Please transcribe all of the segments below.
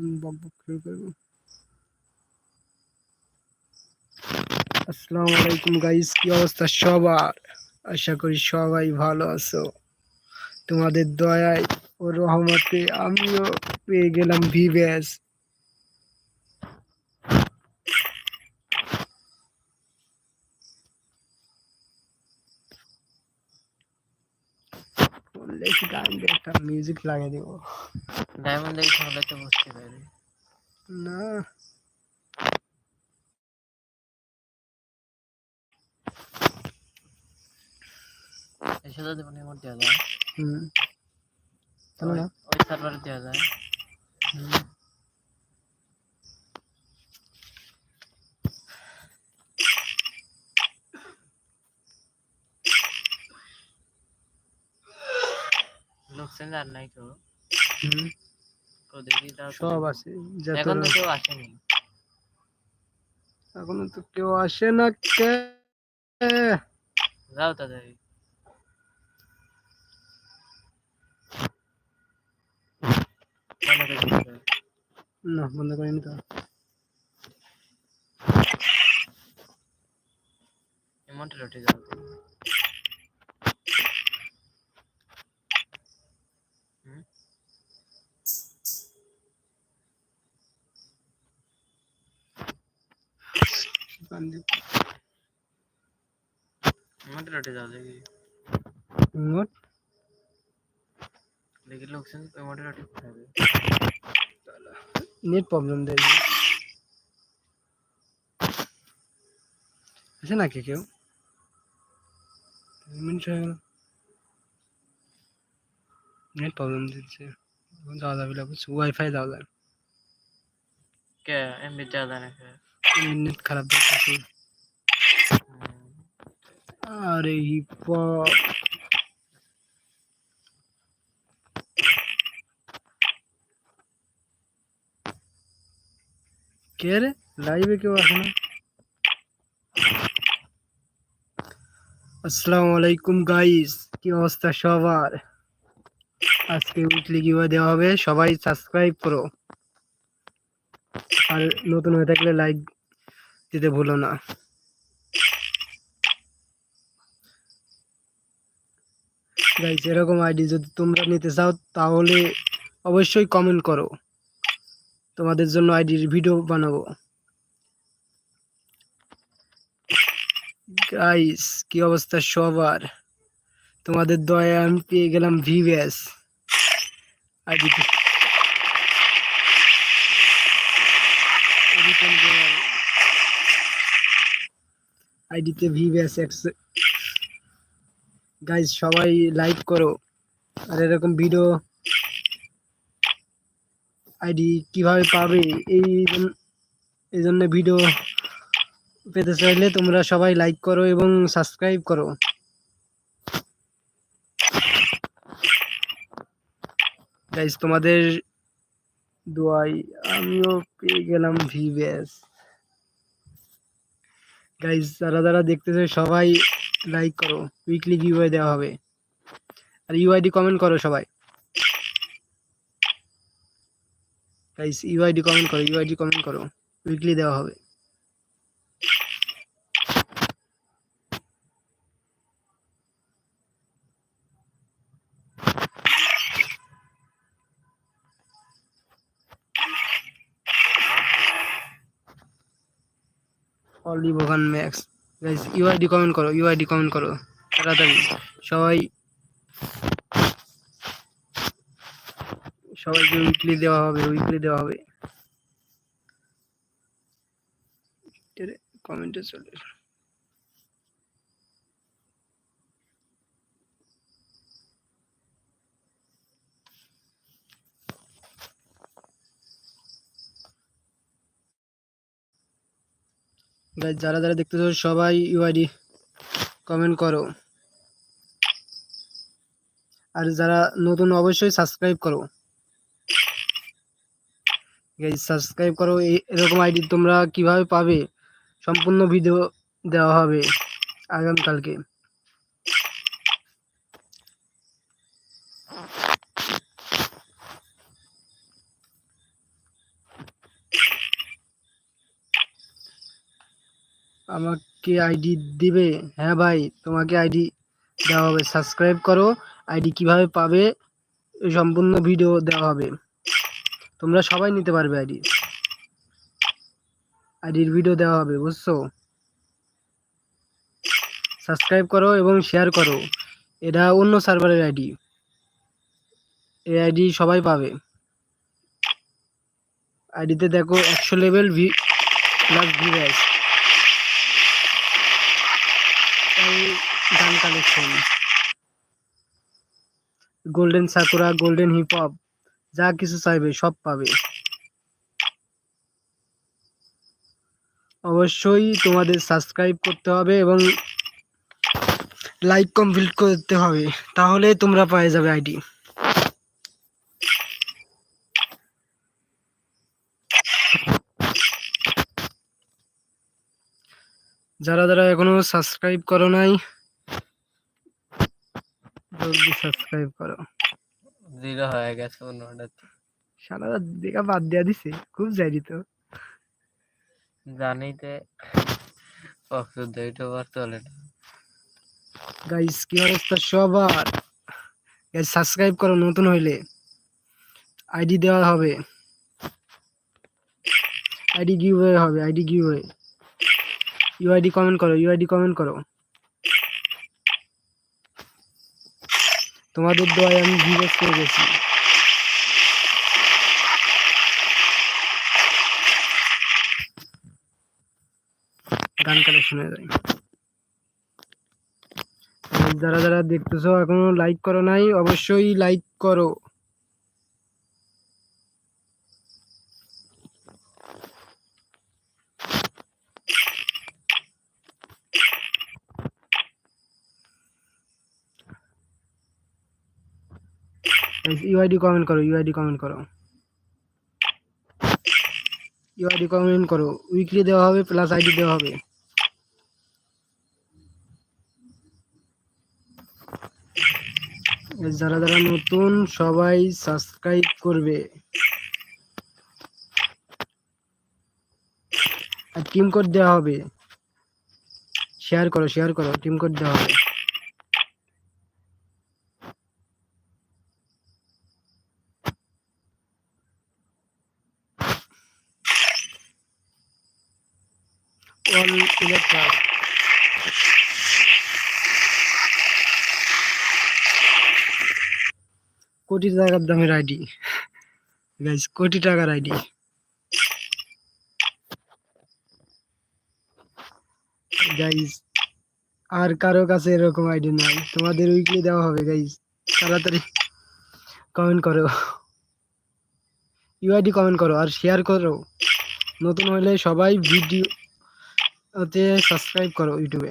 বক বক শুরু করব আসসালামু আলাইকুম গাইস কি অবস্থা সবার আশা করি সবাই ভালো আছো তোমাদের দয়ায় ও রহমতে আমিও পেয়ে গেলাম ভিভ্যাস বললে কি গান দিয়ে একটা মিউজিক লাগিয়ে দেবো ডায়মন্ড দেখে তো বুঝতে পারি। না। এর সাথে যদি মানে মোট দেওয়া যায়। হুম। তাহলে? ওই- সার্ভারে দেওয়া যায়। হুম। লোকসেন আর নাই কেউ। তো সব আছে এখন তো কেউ আসেনি। এখনও তো কেউ আসে না কে? যাও তাদের না বন্ধ করিনি তো। এমনটা হুম? এমনটা রটে যাও দেখি রিমোট দেখি লোকসেন এমনটা রটে হবে নেট প্রবলেম দেয় আছে নাকি কেউ মিনিট হয়ে গেল নেট প্রবলেম দিচ্ছে এখন যাওয়া যাবে না বুঝছ ওয়াইফাই যাওয়া যায় কে এমবি দেওয়া যায় না কে নেট খারাপ দেখতেছি হুম। আরে হিপ কে রে? লাইভে কেউ আসে না? আসসালামু আলাইকুম গাইস কি অবস্থা সবার? আজকে উইকলি কীভাবে দেওয়া হবে। সবাই সাবস্ক্রাইব করো। আর নতুন হয়ে থাকলে লাইক দিতে ভুলো না। গাইস এরকম আইডি যদি তোমরা নিতে চাও, তাহলে অবশ্যই কমেন্ট করো। তোমাদের জন্য আইডির ভিডিও বানাবো। গাইস কি অবস্থা সবার? তোমাদের দয়া আমি পেয়ে গেলাম ভিভ্যাস আইডিতে আইডিতে একশো গাইজ সবাই লাইক করো। আর এরকম ভিডিও আইডি কীভাবে পাবে, এই এই জন্য ভিডিও পেতে চাইলে তোমরা সবাই লাইক করো এবং সাবস্ক্রাইব করো। গাইজ তোমাদের দোয়াই, আমিও পেয়ে গেলাম ভিভ্যাস গাইজ যারা যারা দেখতেছে সবাই লাইক করো উইকলি গিভওয়ে দেওয়া হবে। আর ইউআইডি কমেন্ট করো সবাই। গাইস ইউআইডি কমেন্ট করো ইউআইডি কমেন্ট করো উইকলি দেওয়া হবে। অলি ভোগান ম্যাক্স গাইস ইউআইডি কমেন্ট করো ইউআইডি কমেন্ট করো, তাড়াতাড়ি। সবাই, সবাইকে উইকলি দেওয়া হবে উইকলি দেওয়া হবে। কমেন্টে চলে Guys, যারা যারা দেখতেছো সবাই ইউআইডি কমেন্ট করো। আর যারা নতুন অবশ্যই সাবস্ক্রাইব করো। গাইজ সাবস্ক্রাইব করো। এরকম আইডি তোমরা কীভাবে পাবে? সম্পূর্ণ ভিডিও দেওয়া হবে আগামীকালকে। আমাকে আইডি দিবে? হ্যাঁ ভাই, তোমাকে আইডি দেওয়া হবে। সাবস্ক্রাইব করো। আইডি কীভাবে পাবে? এই সম্পূর্ণ ভিডিও দেওয়া হবে। তোমরা সবাই নিতে পারবে আইডি আইডির ভিডিও দেওয়া হবে, বুঝছ? সাবস্ক্রাইব করো এবং শেয়ার করো। এটা অন্য সার্ভারের আইডি এই আইডি সবাই পাবে। আইডিতে দেখো একশো level V plus ভিভ্যাস gun collection golden Sakura golden hip hop যা কিছু চাইবে, সব পাবে। অবশ্যই তোমাদের সাবস্ক্রাইব করতে হবে এবং লাইক কমপ্লিট করতে হবে। তাহলে তোমরা পেয়ে যাবে আইডি যারা যারা এখনও সাবস্ক্রাইব করো নাই জলদি সাবস্ক্রাইব করো। জিরো হয়ে গেছে অন্যটাতে সারা রাত দেখা বাদ দেয়া দিছে খুব যাইনি তো। জানি তে ইউটিউবার চলে না। গাইস কি অবস্থা সবার? গাইস সাবস্ক্রাইব করো নতুন হইলে। আইডি দেওয়া হবে। আইডি গিভওয়ে হবে আইডি গিভওয়ে ইউআইডি কমেন্ট করো ইউআইডি কমেন্ট করো। তোমাদের দোয়ায় আমি জিজ্ঞেস করে গেছি। যারা যারা দেখতেছো এখনও লাইক করো নাই, অবশ্যই লাইক করো। ইউআইডি কমেন্ট করো ইউআইডি কমেন্ট করো। ইউআইডি কমেন্ট করো উইকলি দেওয়া হবে প্লাস আইডি দেওয়া হবে। যারা যারা নতুন, সবাই সাবস্ক্রাইব করবে। আর টিম কোড দেওয়া হবে। শেয়ার করো শেয়ার করো টিম কোড দেওয়া হবে। অল ইলেকট্রাস কোটি টাকার দামের আইডি। গাইস কোটি টাকার আইডি। গাইস আর কারও কাছে এরকম আইডি নাই। তোমাদের উইকলি দেওয়া হবে গাইস তাড়াতাড়ি কমেন্ট করো। ইউআইডি কমেন্ট করো আর শেয়ার করো। নতুন হলে সবাই ভিডিও ওতে সাবস্ক্রাইব করো ইউটিউবে।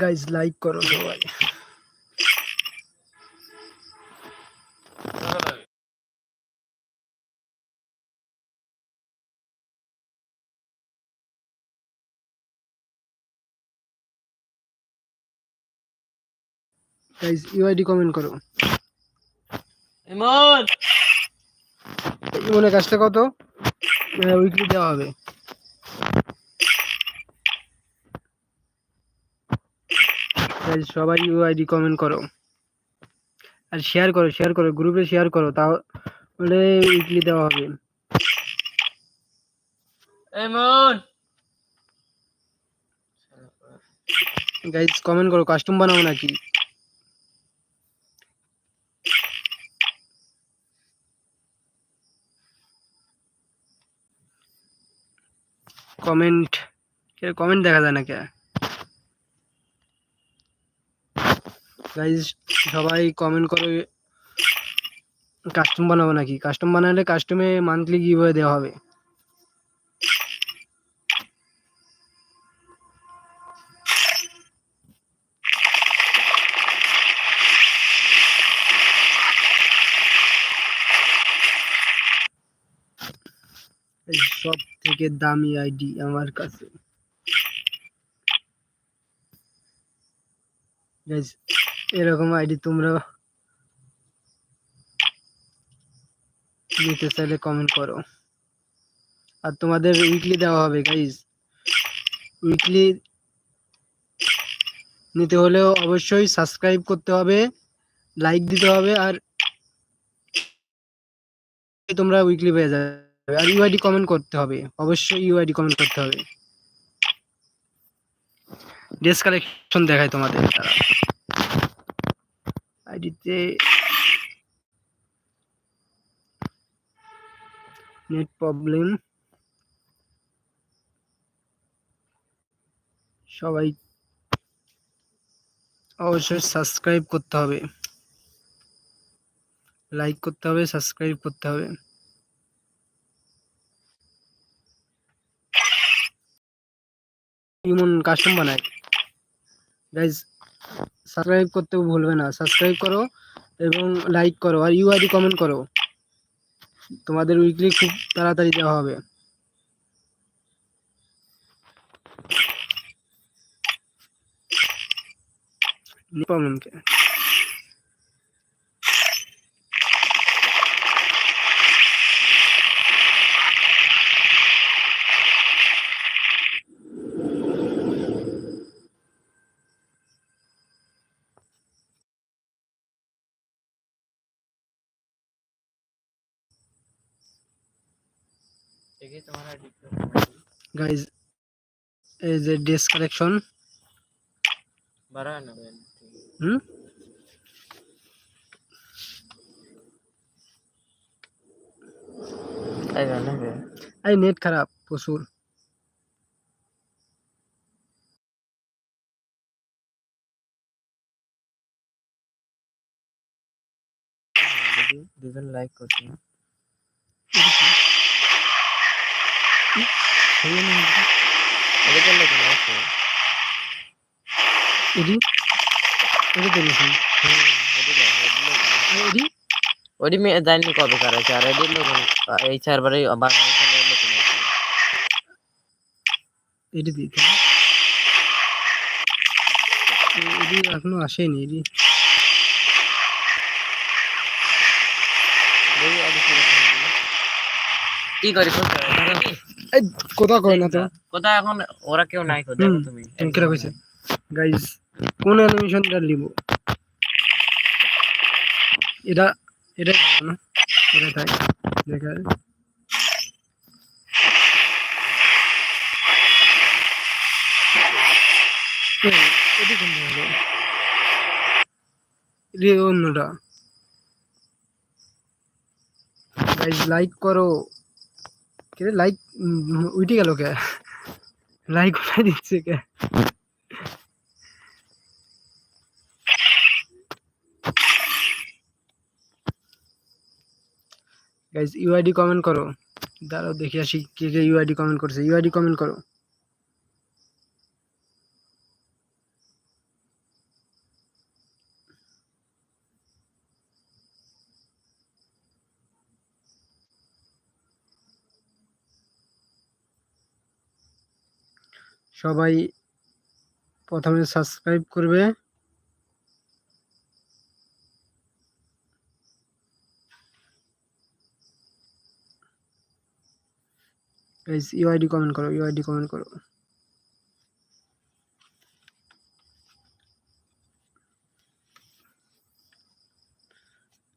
গাইস লাইক করো সবাই গাইস ইউআইডি কমেন্ট করো। ইমন! মনে কাজটা কত? উইকলি দেওয়া হবে। গাইস সবাই ইউআইডি কমেন্ট করো। আর শেয়ার করো শেয়ার করো গ্রুপে শেয়ার করো তাহলে উইকলি দেওয়া হবে। ইমন গাইস কমেন্ট করো কাস্টম বানাবো নাকি? কমেন্ট কমেন্ট দেখা যায় না কে গাইজ সবাই কমেন্ট করো কাস্টম বানাবো নাকি? কাস্টম বানালে কাস্টমে মান্থলি গিভওয়ে দেওয়া হবে। সব থেকে দামি আইডি আমার কাছে। গাইজ এরকম আইডি তোমরা নিতে চাইলে কমেন্ট করো। আর তোমাদের উইকলি দেওয়া হবে গাইজ উইকলি নিতে হলেও অবশ্যই সাবস্ক্রাইব করতে হবে লাইক দিতে হবে, আর তোমরা উইকলি পেয়ে যাবে। আর ইউআইডি কমেন্ট করতে হবে, অবশ্যই ইউআইডি কমেন্ট করতে হবে। ড্রেস কালেকশন দেখায় তোমাদের। আইডিতে নেট প্রবলেম। সবাই অবশ্যই সাবস্ক্রাইব করতে হবে। লাইক করতে হবে, সাবস্ক্রাইব করতে হবে। ইমন কাস্টম বানায়। গাইজ সাবস্ক্রাইব করতে ভুলবে না। সাবস্ক্রাইব করো এবং লাইক করো আর ইউ ইউআইডি কমেন্ট করো। তোমাদের উইকলি খুব তাড়াতাড়ি দেওয়া হবে। প্রবলেম কে দেখি তোমার আইডি গাইজ এই যে ড্রেস কালেকশন বাড়ায় না কেন? হুম তাই জানে কে? এই নেট খারাপ প্রচুর দেখি দুজন লাইক করছে না এটা করলে কেন আছে এডি এডি দেখেছি এডি ওডি মে জানি কবে কার আছে আর এডি লোক এই সার্ভারে বাংলাদেশ সার্ভারে লোক আছে এডি দিতে এডি এখনও আসেনি এডি। কি করি? এই কথা কয় না তো। কোথায় এখন ওরা কেউ নাই কো দেখো তুমি। তুমি কিরা কইছে? গাইস কোন অ্যানিমেশনটা লিব? এটা এটা না? এটা তাই দেখা হলো রে অন্যটা। গাইস লাইক করো। কে লাইক উইটে গেল কে? লাইক উঠাই দিচ্ছে কে? গাইস ইউআইডি কমেন্ট করো। দাঁড়াও, দেখি আসি কে কে ইউআইডি কমেন্ট করছে। ইউআইডি কমেন্ট করো। সবাই প্রথমে সাবস্ক্রাইব করবে। ইউআইডি কমেন্ট করো ইউআইডি কমেন্ট করো।